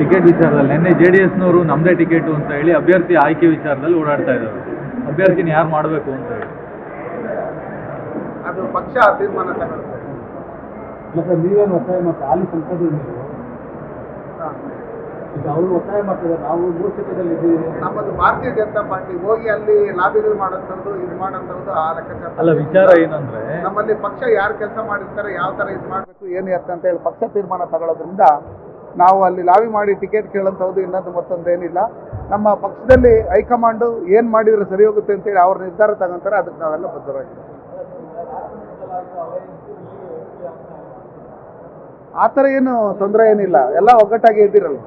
Ticket ವಿಚಾರದಲ್ಲಿ. ನಿನ್ನೆ J D ಎಸ್ನವರು ನಮ್ಮದೇ ಟಿಕೆಟು ಅಂತ ಹೇಳಿ ಅಭ್ಯರ್ಥಿ ಆಯ್ಕೆ ವಿಚಾರದಲ್ಲಿ ಓಡಾಡ್ತಾ ಇದ್ದಾರೆ. ಅಭ್ಯರ್ಥಿನ ಯಾರು ಮಾಡಬೇಕು ಅಂತ ಹೇಳಿ. ಅದು ಪಕ್ಷ ತೀರ್ಮಾನ ತಗೊಳುತ್ತೆ ಮತ್ತೆ ನೀವೇನು ಒತ್ತಾಯ ಮಾಡ್ತಾ ಅಲ್ಲಿ ಸಂಸದರು ನೀವು? ಹಾ. ಈಗ ಅವರು ಒತ್ತಾಯ ಮಾಡ್ತಾರೆ ನಾವು ಮೂರ್ಖದಲ್ಲಿ ಇದ್ದೀವಿ. ನಮ್ಮದು ಭಾರತೀಯ ಜನತಾ ಪಾರ್ಟಿ ಹೋಗಿ ಅಲ್ಲಿ ಲಾಬಿಗಳು ಮಾಡೋಂಥದ್ದು ಇದು ಮಾಡೋಂಥದ್ದು ಆ ಲೆಕ್ಕಾಚಾರ. ಅಲ್ಲ ವಿಚಾರ ಏನಂದ್ರೆ ನಮ್ಮಲ್ಲಿ ಪಕ್ಷ ಯಾರು ಕೆಲಸ ಮಾಡಿರ್ತಾರೆ ಯಾವ ತರ ಇದು ಮಾಡಬೇಕು ಏನು ಎತ್ತ ಅಂತ ಹೇಳಿ ಪಕ್ಷ ತೀರ್ಮಾನ ತಗೊಳ್ಳೋದ್ರಿಂದ ನಾವು ಅಲ್ಲಿ ಲಾವಿ ಮಾಡಿ ಟಿಕೆಟ್ ಕೇಳೋಂಥದ್ದು ಇನ್ನೊಂದು ಮತ್ತೊಂದೇನಿಲ್ಲ. ನಮ್ಮ ಪಕ್ಷದಲ್ಲಿ ಹೈಕಮಾಂಡು ಏನು ಮಾಡಿದ್ರೆ ಸರಿ ಹೋಗುತ್ತೆ ಅಂತೇಳಿ ಅವ್ರ ನಿರ್ಧಾರ ತಗೊಂತಾರೆ, ಅದಕ್ಕೆ ನಾವೆಲ್ಲ ಬದ್ಧರಾಗಿದ್ದೀವಿ. ಆ ಥರ ಏನು ತೊಂದರೆ ಏನಿಲ್ಲ. ಎಲ್ಲ ಒಗ್ಗಟ್ಟಾಗಿ ಇದ್ದೀರಲ್ಲ.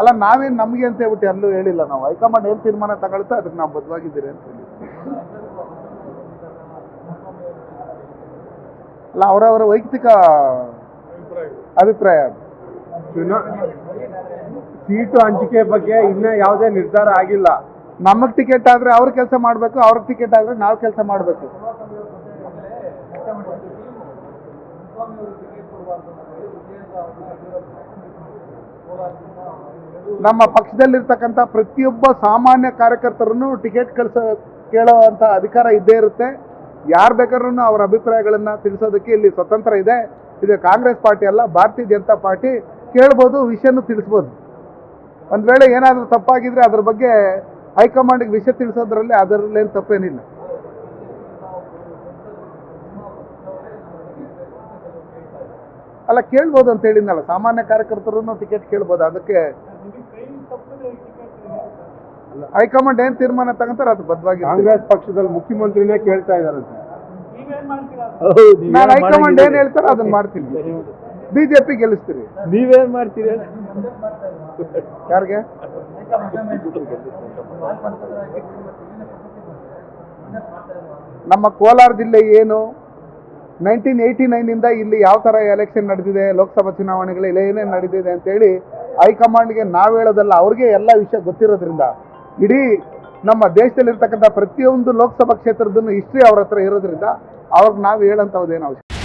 ಅಲ್ಲ, ನಾವೇನು ನಮಗೆ ಅಂತ ಹೇಳ್ಬಿಟ್ಟು ಎಲ್ಲೂ ಹೇಳಿಲ್ಲ ನಾವು. ಹೈಕಮಾಂಡ್ ಏನು ತೀರ್ಮಾನ ತಗೊಳ್ತಾ ಅದಕ್ಕೆ ನಾವು ಬದ್ಧವಾಗಿದ್ದೀರಿ ಅಂತ ಹೇಳಿ. ಅಲ್ಲ, ಅವರವರ ವೈಯಕ್ತಿಕ ಅಭಿಪ್ರಾಯ. ಚುನಾ ಸೀಟು ಹಂಚಿಕೆ ಬಗ್ಗೆ ಇನ್ನ ಯಾವುದೇ ನಿರ್ಧಾರ ಆಗಿಲ್ಲ. ನಮಗೆ ಟಿಕೆಟ್ ಆದ್ರೆ ಅವ್ರ ಕೆಲಸ ಮಾಡಬೇಕು ಅವ್ರ ಟಿಕೆಟ್ ಆದ್ರೆ ನಾವು ಕೆಲಸ ಮಾಡಬೇಕು. ನಮ್ಮ ಪಕ್ಷದಲ್ಲಿರ್ತಕ್ಕಂಥ ಪ್ರತಿಯೊಬ್ಬ ಸಾಮಾನ್ಯ ಕಾರ್ಯಕರ್ತರನ್ನು ಟಿಕೆಟ್ ಕಳಿಸೋ ಕೇಳೋವಂಥ ಅಧಿಕಾರ ಇದ್ದೇ ಇರುತ್ತೆ. ಯಾರು ಬೇಕಾದ್ರೂ ಅವರ ಅಭಿಪ್ರಾಯಗಳನ್ನು ತಿಳಿಸೋದಕ್ಕೆ ಇಲ್ಲಿ ಸ್ವತಂತ್ರ ಇದೆ. ಇದು ಕಾಂಗ್ರೆಸ್ ಪಾರ್ಟಿ ಅಲ್ಲ, ಭಾರತೀಯ ಜನತಾ ಪಾರ್ಟಿ, ಕೇಳ್ಬೋದು, ವಿಷಯನೂ ತಿಳಿಸ್ಬೋದು. ಒಂದು ವೇಳೆ ಏನಾದರೂ ತಪ್ಪಾಗಿದ್ರೆ ಅದ್ರ ಬಗ್ಗೆ ಹೈಕಮಾಂಡ್ಗೆ ವಿಷಯ ತಿಳಿಸೋದ್ರಲ್ಲಿ ಅದರಲ್ಲೇನು ತಪ್ಪೇನಿಲ್ಲ. ಅಲ್ಲ, ಕೇಳ್ಬೋದು ಅಂತ ಹೇಳಿದ್ನಲ್ಲ, ಸಾಮಾನ್ಯ ಕಾರ್ಯಕರ್ತರೂ ಟಿಕೆಟ್ ಕೇಳ್ಬೋದು, ಅದಕ್ಕೆ ಹೈಕಮಾಂಡ್ ಏನು ತೀರ್ಮಾನ ತಗೊಂತಾರೆ ಅದು ಬದ್ಧವಾಗಿ ಕಾಂಗ್ರೆಸ್ ಪಕ್ಷದಲ್ಲಿ ಮುಖ್ಯಮಂತ್ರಿನೇ ಕೇಳ್ತಾ ಇದಾರಂತೆ ನಾನು ಹೈಕಮಾಂಡ್ ಏನ್ ಹೇಳ್ತಾರೋ ಅದನ್ನ ಮಾಡ್ತೀನಿ. ಬಿಜೆಪಿ ಗೆಲ್ಲಿಸ್ತೀರಿ. ನೀವೇನ್ ಮಾಡ್ತೀರಿ? ಯಾರಿಗೆ? ನಮ್ಮ ಕೋಲಾರ ಜಿಲ್ಲೆ ಏನು? ನೈನ್ಟೀನ್ ಏಯ್ಟಿ ನೈನಿಂದ ಇಲ್ಲಿ ಯಾವ ಥರ ಎಲೆಕ್ಷನ್ ನಡೆದಿದೆ ಲೋಕಸಭಾ ಚುನಾವಣೆಗಳು ಇಲ್ಲ ಏನೇನು ನಡೆದಿದೆ ಅಂತೇಳಿ ಹೈಕಮಾಂಡ್ಗೆ ನಾವು ಹೇಳೋದಲ್ಲ ಅವ್ರಿಗೆ ಎಲ್ಲ ವಿಷಯ ಗೊತ್ತಿರೋದ್ರಿಂದ ಇಡೀ ನಮ್ಮ ದೇಶದಲ್ಲಿರ್ತಕ್ಕಂಥ ಪ್ರತಿಯೊಂದು ಲೋಕಸಭಾ ಕ್ಷೇತ್ರದನ್ನು ಹಿಸ್ಟ್ರಿ ಅವ್ರ ಹತ್ರ ಇರೋದ್ರಿಂದ ಅವ್ರಿಗೆ ನಾವು ಹೇಳೋಂಥದ್ದೇನು ಅವಶ್ಯ